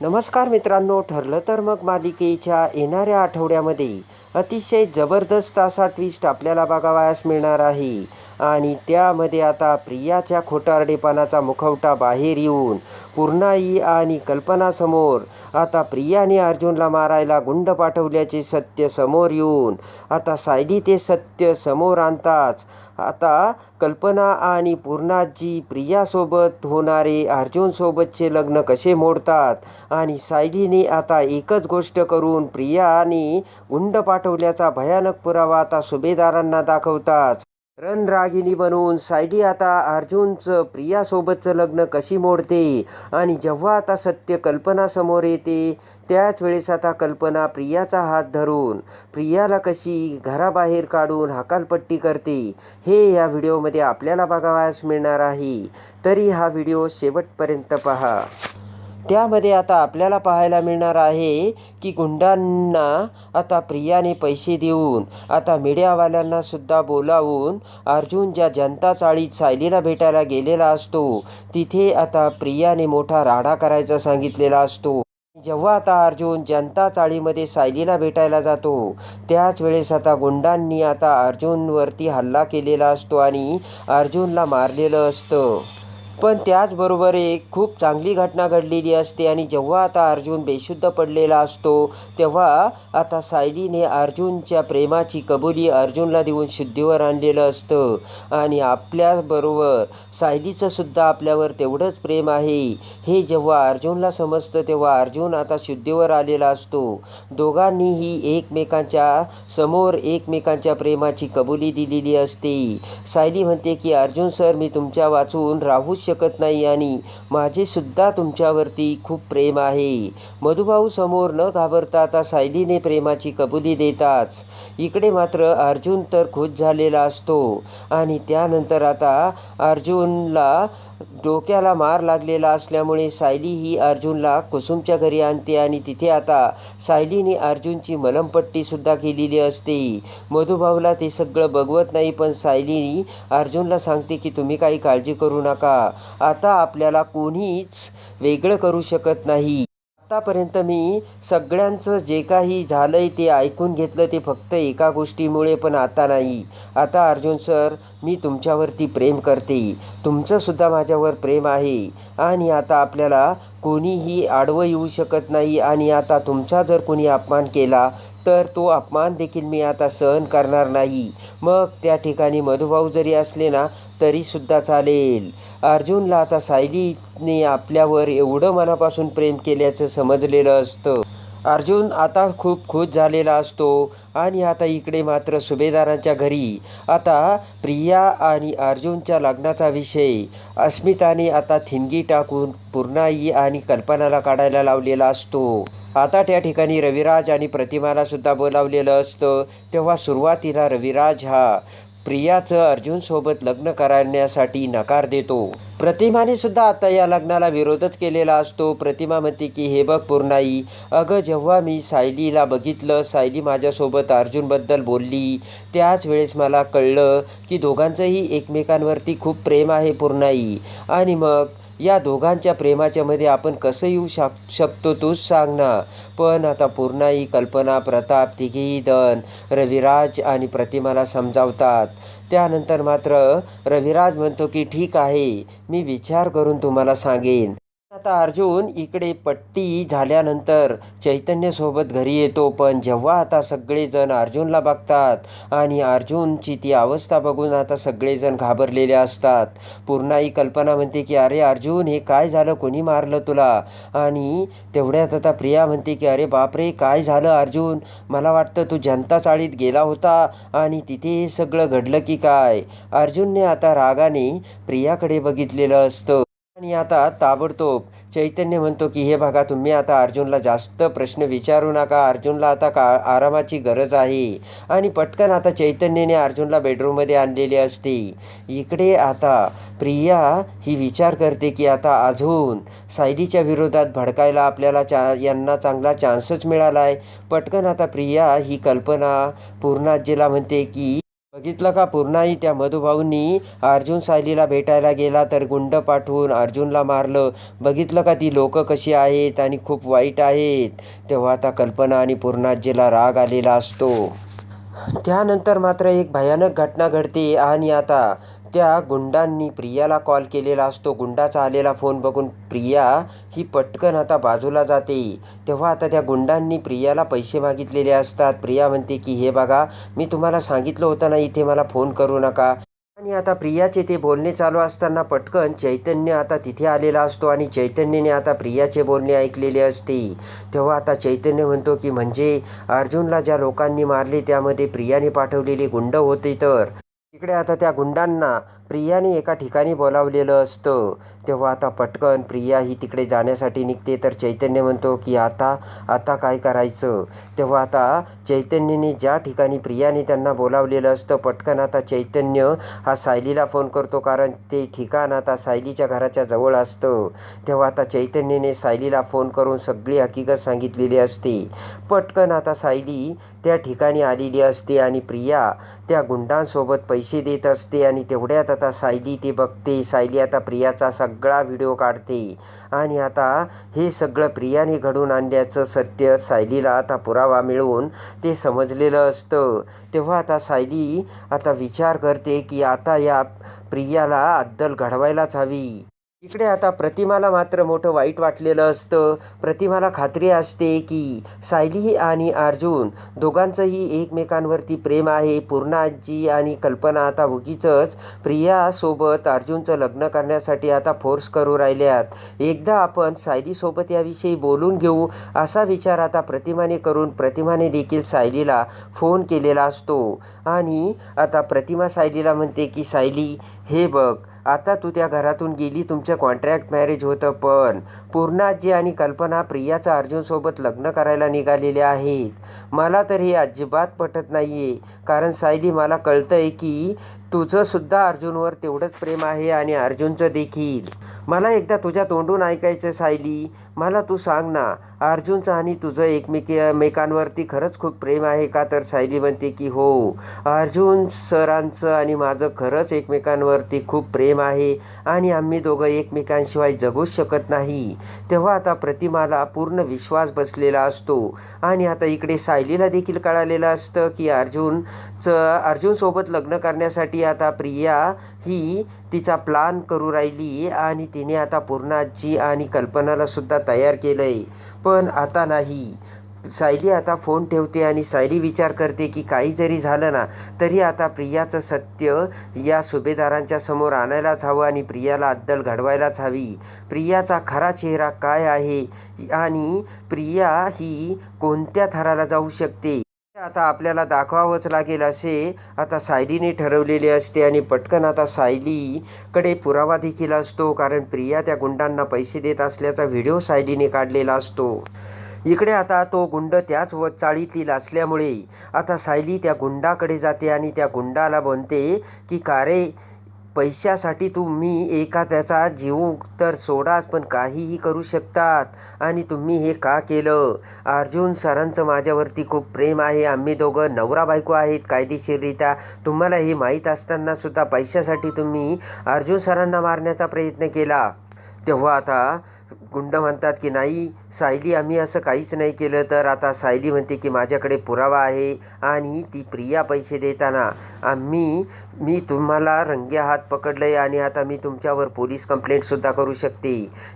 नमस्कार मित्रांनो ठरलं तर मग मालिकेच्या येणाऱ्या आठवड्यामध्ये अतिशय जबरदस्त असा ट्विस्ट आपल्याला बघावयास मिळणार आहे. आणि त्यामध्ये आता प्रियाच्या खोटारडेपणाचा मुखवटा बाहेर येऊन पूर्णाई आणि कल्पनासमोर आता प्रियाने अर्जुनला मारायला गुंड पाठवल्याचे सत्य समोर येऊन आता सायली ते सत्य समोर आणताच आता कल्पना आणि पूर्णाजी प्रियासोबत होणारे अर्जुनसोबतचे लग्न कसे मोडतात? आणि सायलीने आता एकच गोष्ट करून प्रियाने गुंड पाठवल्याचा भयानक पुरावा आता सुभेदारांना दाखवताच. रणरागिनी बनवून सायली आता अर्जुनचं प्रियासोबतचं लग्न कशी मोडते आणि जेव्हा आता सत्य कल्पनासमोर येते त्याच वेळेस आता कल्पना प्रियाचा हात धरून प्रियाला कशी घराबाहेर काढून हकालपट्टी करते हे या व्हिडिओमध्ये आपल्याला बघावयास मिळणार आहे. तरी हा व्हिडिओ शेवटपर्यंत पहा. त्यामध्ये आता आपल्याला पाहायला मिळणार आहे की गुंडांना आता प्रियाने पैसे देऊन आता मीडियावाल्यांना सुद्धा बोलावून अर्जुन ज्या जनता चाळीत सायलीला भेटायला गेलेला असतो तिथे आता प्रियाने मोठा राडा करायचा सांगितलेला असतो. जेव्हा आता अर्जुन जनता चाळीमध्ये सायलीला भेटायला जातो त्याच वेळेस आता गुंडांनी आता अर्जुनवरती हल्ला केलेला असतो आणि अर्जुनला मारलेलं असतं. पण त्याचबरोबर एक खूप चांगली घटना घडलेली असते आणि जेव्हा आता अर्जुन बेशुद्ध पडलेला असतो तेव्हा आता सायलीने अर्जुनच्या प्रेमाची कबुली अर्जुनला देऊन शुद्धीवर आणलेलं असतं. आणि आपल्याबरोबर सायलीचं सुद्धा आपल्यावर तेवढंच प्रेम आहे. हे जेव्हा अर्जुनला समजतं तेव्हा अर्जुन आता शुद्धीवर आलेला असतो. दोघांनीही एकमेकांच्या समोर एकमेकांच्या प्रेमाची कबुली दिलेली असते. सायली म्हणते की अर्जुन सर मी तुमच्या वाचून राहूच शकत नाही आणि माझेसुद्धा तुमच्यावरती खूप प्रेम आहे. मधुभाऊ समोर न घाबरता आता सायलीने प्रेमाची कबुली देताच इकडे मात्र अर्जुन तर खुश झालेला असतो आणि त्यानंतर आता अर्जुनला डोक्याला मार लागलेला असल्यामुळे सायली ही अर्जुनला कुसुमच्या घरी आणते आणि तिथे आता सायलीने अर्जुनची मलमपट्टीसुद्धा केलेली असते. मधुभाऊला ते सगळं बघवत नाही पण सायलीनी अर्जुनला सांगते की तुम्ही काही काळजी करू नका. आता आपल्याला कोणीच वेगळं करू शकत नाही. आत्तापर्यंत मी सगळ्यांचं जे काही झालं आहे ते ऐकून घेतलं ते फक्त एका गोष्टीमुळे पण आता नाही. आता अर्जुन सर मी तुमच्यावरती प्रेम करते. तुमचंसुद्धा माझ्यावर प्रेम आहे. आणि आता आपल्याला कोणीही आडवं येऊ शकत नाही आणि आता तुमचा जर कोणी अपमान केला तर तो अपमान देखील मी आता सहन करणार नाही. मग त्या ठिकाणी मधुभाऊ जरी असले ना तरीसुद्धा चालेल. अर्जुनला आता सायलीने आपल्यावर एवढं मनापासून प्रेम केल्याचं समजलेलं असतं. अर्जुन आता खूप खुश झालेला असतो आणि आता इकडे मात्र सुभेदारांच्या घरी. आता प्रिया आणि अर्जुनच्या लग्नाचा विषय. अस्मिताने आता थिंगी टाकून पूर्णाई आणि कल्पनाला काढायला लावलेला असतो. आता त्या ठिकाणी रविराज आणि प्रतिमाला सुद्धा बोलावलेलं असतं. तेव्हा सुरुवातीला रविराज हा प्रियाचं अर्जुनसोबत लग्न करण्यासाठी नकार देतो. प्रतिमाने सुद्धा आता या लग्नाला विरोधच केलेला असतो. प्रतिमा म्हणते की हे बघ पूर्णाई अगं जेव्हा मी सायलीला बघितलं सायली माझ्यासोबत अर्जुनबद्दल बोलली. त्याच वेळेस मला कळलं की दोघांचंही एकमेकांवरती खूप प्रेम आहे पूर्णाई. आणि मग या दोघांच्या प्रेमाच्यामध्ये आपण कसं येऊ शक शकतो तूच सांग ना. पण आता पूर्णाई कल्पना प्रताप तिघेही दन रविराज आणि प्रतिमाला समजावतात. त्यानंतर मात्र रविराज म्हणतो की ठीक आहे मी विचार करून तुम्हाला सांगेन. आता अर्जुन इकडे पट्टी झाल्यानंतर चैतन्यसोबत घरी येतो पण जेव्हा आता सगळेजण अर्जुनला बघतात आणि अर्जुनची ती अवस्था बघून आता सगळेजण घाबरलेले असतात. पूर्णाई कल्पना म्हणते की अरे अर्जुन हे काय झालं? कोणी मारलं तुला? आणि तेवढ्यात आता प्रिया म्हणते की अरे बापरे काय झालं अर्जुन? मला वाटतं तू जनता चाळीत गेला होता आणि तिथे हे सगळं घडलं की काय? अर्जुनने आता रागाने प्रियाकडे बघितलेलं असतं. आणि आता ताबडतोब चैतन्य म्हणतो की हे बघा तुम्ही आता अर्जुनला जास्त प्रश्न विचारू नका. अर्जुनला आता का आरामाची गरज आहे. आणि पटकन आता चैतन्यने अर्जुनला बेडरूममध्ये आणलेले असते. इकडे आता प्रिया ही विचार करते की आता अजून सायलीच्या विरोधात भडकायला आपल्याला चा यांना चांगला चान्सच मिळाला आहे पटकन आता प्रिया ही कल्पना पूर्णाजीला म्हणते की बघितलं का? पूर्णाही त्या मधुभाऊंनी अर्जुन सायलीला भेटायला गेला तर गुंड पाठवून अर्जुनला मारलं. बघितलं का ती लोक कशी आहेत आणि खूप वाईट आहेत? तेव्हा आता कल्पना आणि पूर्णाजीला राग आलेला असतो. त्यानंतर मात्र एक भयानक घटना घडते आणि आता त्या गुंडांनी प्रियाला कॉल केलेला असतो. गुंडाचा आलेला फोन बघून प्रिया ही पटकन आता बाजूला जाते. तेव्हा आता त्या गुंडांनी प्रियाला पैसे मागितलेले असतात. प्रिया म्हणते की हे बघा मी तुम्हाला सांगितलं होतं ना इथे मला फोन करू नका. आणि आता प्रियाचे ते बोलणे चालू असताना पटकन चैतन्य आता तिथे आलेला असतो आणि चैतन्यने आता प्रियाचे बोलणे ऐकलेले असते. तेव्हा आता चैतन्य म्हणतो की म्हणजे अर्जुनला ज्या लोकांनी मारले त्यामध्ये प्रियाने पाठवलेले गुंड होते तर इकडे आता त्या गुंडांना प्रियाने एका ठिकाणी बोलावलेलं असतं. तेव्हा आता पटकन प्रिया ही तिकडे जाण्यासाठी निघते. तर चैतन्य म्हणतो की आता आता काय करायचं? तेव्हा आता चैतन्यने ज्या ठिकाणी प्रियाने त्यांना बोलावलेलं असतं पटकन आता चैतन्य हा सायलीला फोन करतो. कारण ते ठिकाण आता सायलीच्या घराच्या जवळ असतं. तेव्हा आता चैतन्यने सायलीला फोन करून सगळी हकीकत सांगितलेली असते. पटकन आता सायली त्या ठिकाणी आलेली असते आणि प्रिया त्या गुंडांसोबत पैसे देत असते आणि तेवढ्यात आता सायली ते बघते. सायली आता प्रियाचा सगळा व्हिडिओ काढते. आणि आता हे सगळं प्रियाने घडून आणल्याचं सत्य सायलीला आता पुरावा मिळवून ते समजलेलं असतं. तेव्हा आता सायली आता विचार करते की आता या प्रियाला अद्दल घडवायलाच हवी. इकडे आता प्रतिमाला मात्र मोठं वाईट वाटलेलं असतं. प्रतिमाला खात्री असते की सायली आणि अर्जुन दोघांचंही एकमेकांवरती प्रेम आहे. पूर्णाजी आणि कल्पना आता उगीचंच प्रियासोबत अर्जुनचं लग्न करण्यासाठी आता फोर्स करू राहिल्यात. एकदा आपण सायलीसोबत याविषयी बोलून घेऊ असा विचार आता प्रतिमाने करून प्रतिमाने देखील सायलीला फोन केलेला असतो. आणि आता प्रतिमा सायलीला म्हणते की सायली हे बघ आता तू त्या घरातून गेली तुमचं कॉन्ट्रॅक्ट मॅरेज होतं पण. पूर्णाजी आणि कल्पना प्रियाचा अर्जुनसोबत लग्न करायला निघालेले आहेत. मला तर हे अजिबात पटत नाही आहे कारण सायली मला कळतं आहे की तुझंसुद्धा अर्जुनवर तेवढंच प्रेम आहे आणि अर्जुनचं देखील. मला एकदा तुझ्या तोंडून ऐकायचं सायली. मला तू सांग ना अर्जुनचं आणि तुझं एकमेकी एकमेकांवरती खरंच खूप प्रेम आहे का? तर सायली म्हणते की हो. अर्जुन सरांचं आणि माझं खरंच एकमेकांवरती खूप प्रेम आहे आणि आम्ही दोघं एकमेकांशिवाय जगूच शकत नाही. तेव्हा आता प्रतिमाला पूर्ण विश्वास बसलेला असतो आणि आता इकडे सायलीला देखील कळालेलं असतं की अर्जुनचं अर्जुनसोबत लग्न करण्यासाठी आता प्रिया ही तिचा प्लान करू राहिली आणि तिने आता पूर्णाजी आणि कल्पनालासुद्धा तयार केलं आहे पण आता नाही. सायली आता फोन ठेवते आणि सायली विचार करते की काही जरी झालं ना तरी आता प्रियाचं सत्य या सुभेदारांच्या समोर आणायलाच हवं आणि प्रियाला अद्दल घडवायलाच हवी. प्रियाचा खरा चेहरा काय आहे? आणि प्रिया ही कोणत्या थराला जाऊ शकते? आता आपल्याला दाखवावंच लागेल असे आता सायलीने ठरवलेले असते आणि पटकन आता सायलीकडे पुरावा देखील असतो कारण प्रिया त्या गुंडांना पैसे देत असल्याचा व्हिडिओ सायलीने काढलेला असतो. इकडे आता तो गुंड त्याच व चाळीतील असल्यामुळे आता सायली त्या गुंडाकडे जाते आणि त्या गुंडाला म्हणते की का रे पैशासाठी तुम्ही एका त्याचा जीव तर सोडाच पण काहीही करू शकतात. आणि तुम्ही हे का केलं? अर्जुन सरांचं माझ्यावरती खूप प्रेम आहे. आम्ही दोघं नवरा बायको आहेत कायदेशीररित्या. तुम्हाला हे माहीत असताना सुद्धा पैशासाठी तुम्ही अर्जुन सरांना मारण्याचा प्रयत्न केला. तेव्हा आता गुंड म्हणतात की नाही सायली आम्ही असं काहीच नाही केलं. तर आता सायली म्हणते की माझ्याकडे पुरावा आहे आणि ती प्रिया पैसे देताना आम्ही मी तुम्हाला रंगे हात पकडलं आहे आणि आता मी तुमच्यावर पोलीस कंप्लेंटसुद्धा करू शकते.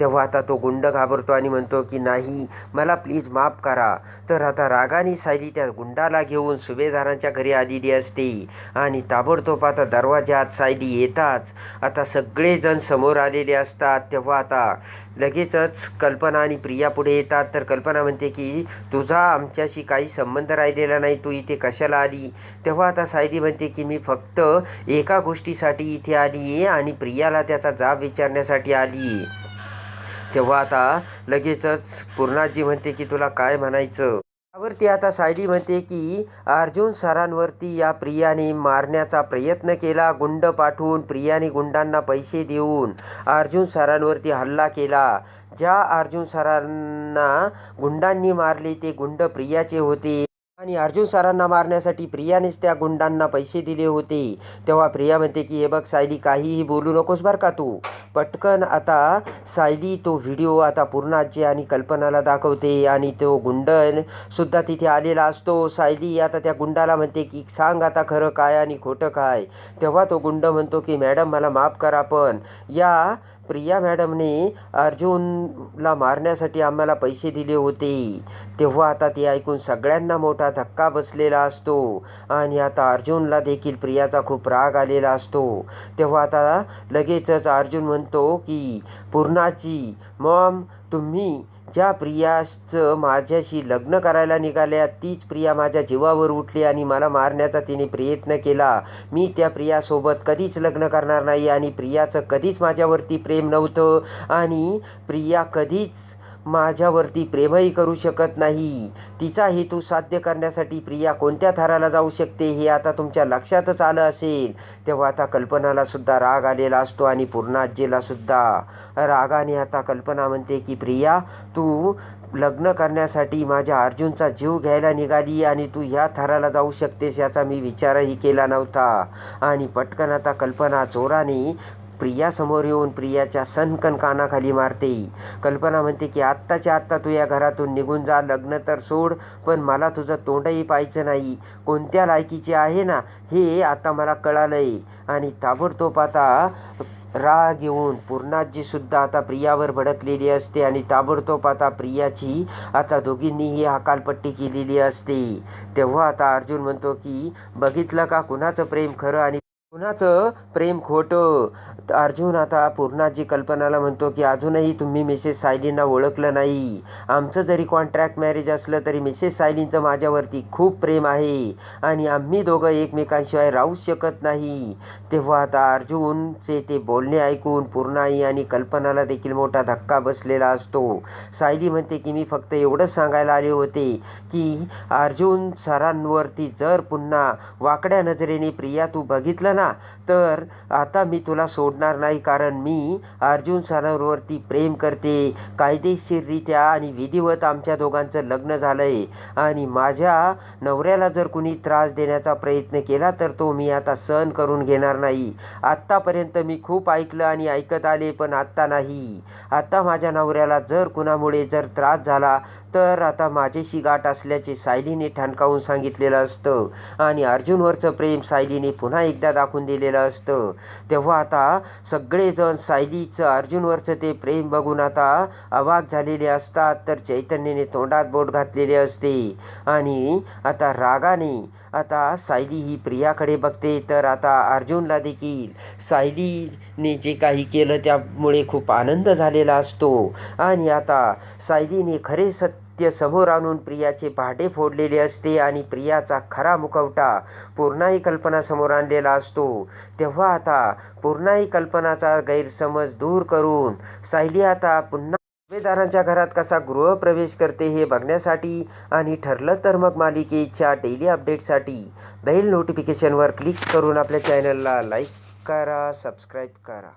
तेव्हा आता तो गुंड घाबरतो आणि म्हणतो की नाही मला प्लीज माफ करा. तर आता रागाने सायली त्या गुंडाला घेऊन सुभेदारांच्या घरी आलेली असते आणि ताबडतोब आता दरवाजात सायली येताच आता सगळेजण समोर आलेले असतात. तेव्हा आता लगेचच कल्पना आणि प्रिया पुढे येतात. तर कल्पना म्हणते की तुझा आमच्याशी काही संबंध राहिलेला नाही. तू इथे कशाला आली? तेव्हा आता सायली म्हणते की मी फक्त एका गोष्टीसाठी इथे आली आहे आणि प्रियाला त्याचा जाब विचारण्यासाठी आली आहे. तेव्हा आता लगेचच पूर्णाजी म्हणते की तुला काय म्हणायचं? त्यावरती आता सायली म्हणते की अर्जुन सरांवरती या प्रियाने मारण्याचा प्रयत्न केला. गुंड पाठवून प्रियाने गुंडांना पैसे देऊन अर्जुन सरांवरती हल्ला केला. ज्या अर्जुन सरांना गुंडांनी मारले ते गुंड प्रियाचे होते. आणि अर्जुन सरांना मारण्यासाठी प्रियानेच त्या गुंडांना पैसे दिले होते. तेव्हा प्रिया म्हणते की हे बघ सायली काहीही बोलू नकोस बरं का तू. पटकन आता सायली तो व्हिडिओ आता पूर्णाजी आणि कल्पनाला दाखवते आणि तो गुंडन सुद्धा तिथे आलेला असतो. सायली आता त्या गुंडाला म्हणते की सांग आता खरं काय आणि खोटं काय. तेव्हा तो गुंड म्हणतो की मॅडम मला माफ करा पण या प्रिया मॅडमने अर्जुनला मारण्यासाठी आम्हाला पैसे दिले होते. तेव्हा आता ते ऐकून सगळ्यांना मोठा धक्का बसलेला असतो. आणि आता अर्जुनला देखील प्रियाचा खूप राग आलेला असतो. तेव्हा आता लगेचच अर्जुन म्हणतो की पूर्णाची मॉम तुम्ही ज्या प्रियाचं माझ्याशी लग्न करायला निघाल्या तीच प्रिया माझ्या जीवावर उठली आणि मला मारण्याचा तिने प्रयत्न केला. मी त्या प्रियासोबत कधीच लग्न करणार नाही आणि प्रियाचं कधीच माझ्यावरती प्रेम नव्हतं आणि प्रिया कधीच माझ्यावरती प्रेमही करू शकत नाही. तिचा हेतू साध्य करण्यासाठी प्रिया कोणत्या थराला जाऊ शकते हे आता तुमच्या लक्षातच आलं असेल. तेव्हा आता कल्पनाला सुद्धा राग आलेला असतो आणि पूर्णाज्जेला सुद्धा. रागाने आता कल्पना म्हणते की प्रिया तू तू लग्न करण्यासाठी माझ्या अर्जुनचा जीव घ्यायला निघाली आणि तू ह्या थराला जाऊ शकतेस याचा मी विचारही केला नव्हता. आणि पटकन आता कल्पना जोराने प्रियासमोर येऊन प्रियाच्या सनकन कानाखाली मारते. कल्पना म्हणते की आत्ताच्या आत्ता तू या घरातून निघून जा लग्न तर सोड पण मला तुझं तोंडही पाहायचं नाही. कोणत्या लायकीचे आहे ना हे आता मला कळालंय. आणि ताबडतोब आता राग येऊन पूर्णाजीसुद्धा आता प्रियावर भडकलेली असते आणि ताबडतोब आता प्रियाची आता दोघींनीही हकालपट्टी केलेली असते. तेव्हा आता अर्जुन म्हणतो की बघितलं का कुणाचं प्रेम खरं आणि कुणाचं प्रेम खोटं? अर्जुन आता पूर्णाजी कल्पनाला म्हणतो की अजूनही तुम्ही मिसेस सायलींना ओळखलं नाही. आमचं जरी कॉन्ट्रॅक्ट मॅरेज असलं तरी मिसेस सायलींचं माझ्यावरती खूप प्रेम आहे आणि आम्ही दोघं एकमेकांशिवाय राहूच शकत नाही. तेव्हा आता अर्जुनचे ते बोलणे ऐकून पूर्णाई आणि कल्पनाला देखील मोठा धक्का बसलेला असतो. सायली म्हणते की मी फक्त एवढंच सांगायला आले होते की अर्जुन सरांवरती जर पुन्हा वाकड्या नजरेने प्रिया तू बघितलं ना तर आता मी तुला सोडणार नाही कारण मी अर्जुन सरोवरती प्रेम करते कायदेशीररित्या आणि विधिवत आमच्या दोघांचं लग्न झालं आहे आणि माझ्या नवऱ्याला जर कुणी त्रास देण्याचा प्रयत्न केला तर तो मी आता सहन करून घेणार नाही. आत्तापर्यंत मी खूप ऐकलं आणि ऐकत आले पण आत्ता नाही. आत्ता माझ्या नवऱ्याला जर कुणामुळे जर त्रास झाला तर आता माझ्याशी गाठ असल्याचे सायलीने ठणकावून सांगितलेलं असतं. आणि अर्जुनवरचं प्रेम सायलीने पुन्हा एकदा दाखवून दिलेलं असतं. तेव्हा आता सगळेजण सायलीचं अर्जुनवरचं ते प्रेम बघून आता अवाक झालेले असतात. तर चैतन्यने तोंडात बोट घातलेले असते. आणि आता रागाने आता सायली ही प्रियाकडे बघते. तर आता अर्जुनला देखील सायलीने जे काही केलं त्यामुळे खूप आनंद झालेला असतो. आणि आता सायलीने खरे सत्य समोर आणून प्रियाचे पहाटे फोडलेले असते आणि प्रियाचा खरा मुखवटा पूर्णाही कल्पनासमोर आणलेला असतो. तेव्हा आता पूर्णाही कल्पनाचा गैरसमज दूर करून सायली आता पुन्हा सुभेदारांच्या घरात कसा गृहप्रवेश करते हे बघण्यासाठी आणि ठरलं तर मग मालिकेच्या डेली अपडेटसाठी बेल नोटिफिकेशनवर क्लिक करून आपल्या चॅनलला लाईक करा सबस्क्राईब करा.